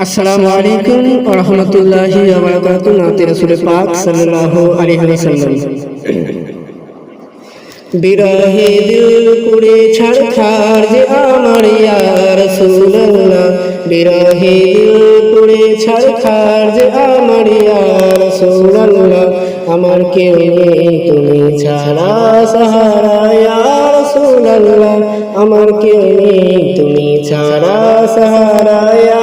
আসসালামু আলাইকুম ওয়া রাহমাতুল্লাহি ওয়া বারাকাতুহু। রাসূল পাক সাল্লাল্লাহু আলাইহি বিরহে দিল পুড়ে ছাড়খার যে আমার ইয়া রাসূলুল্লাহ। বিরহে দিল ছাড়খার যে আমার ইয়া রাসূলুল্লাহ। আমার কেউ নেই, তুমি ছাড়া সাহারা ইয়া রাসূলুল্লাহ। আমার কেউ নেই, তুমি ছাড়া সাহারা ইয়া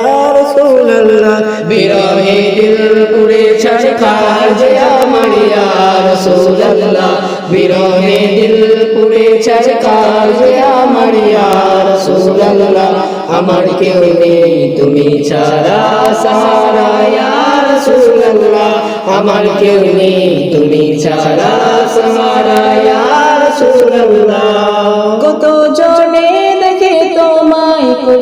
রাসূলুল্লাহ বিরহে দিল পুড়ে ছাড়খার যে আমার ইয়া রাসূলুল্লাহ। বিরহে দিল পুড়ে ছাড়খার যে আমার ইয়া রাসূলুল্লাহ। আমার কেউ নেই, তুমি ছাড়া সাহারা ইয়া রাসূলুল্লাহ। আমার কেউ নেই, তুমি ছাড়া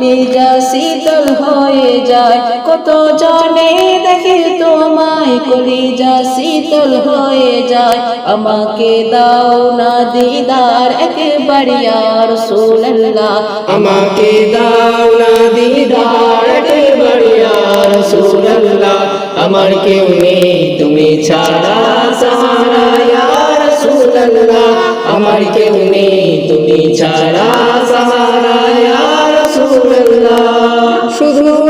তোমায় শীতল হয়ে যায়। কত জনে দেখে তোমায় কলিজা শীতল হয়ে যায়। আমাকে দাও না দিদার, একবার ইয়ার সোল্লাহ আমাকে দাও না দিদার, একবার ইয়ার সোল্লাহ আমার কেউ নেই, তুমি ছাড়া সাহারা ইয়ার সোল্লাহ আমার কেউ নেই, তুমি ছাড়া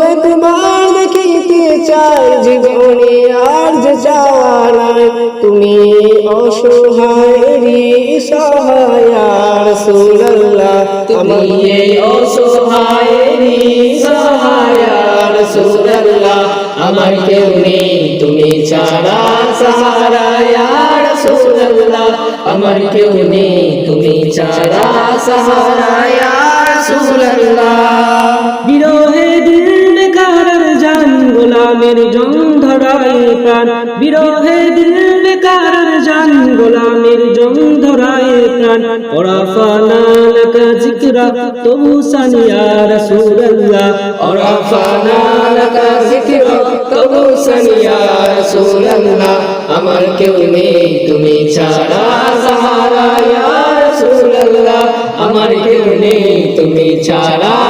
শুধু একবার দেখিতে চাই জীবনে আর যে নাই। তুমি অসহায় রে, সহায় রাসূলুল্লাহ তুমি অসহায় নিঃসহায় রাসূলুল্লাহ আমার কেউ নেই, তুমি ছাড়া সাহারা ইয়া রাসূলুল্লাহ আমার কেউ নেই, তুমি ছাড়া সাহারা ইয়া প্রাণ বিরহে দিল বেকার জান, গোলামের জং ধরায় প্রাণ। ওরা ফানা লাকা তবু সানিয়া রাসূলুল্লাহ। অরফানা লাকা যিকরা তবু সানিয়া রাসূলুল্লাহ। আমার কেউ নেই, তুমি ছাড়া সাহারা, ইয়া রাসূলুল্লাহ। আমার কেউ নেই, তুমি ছাড়া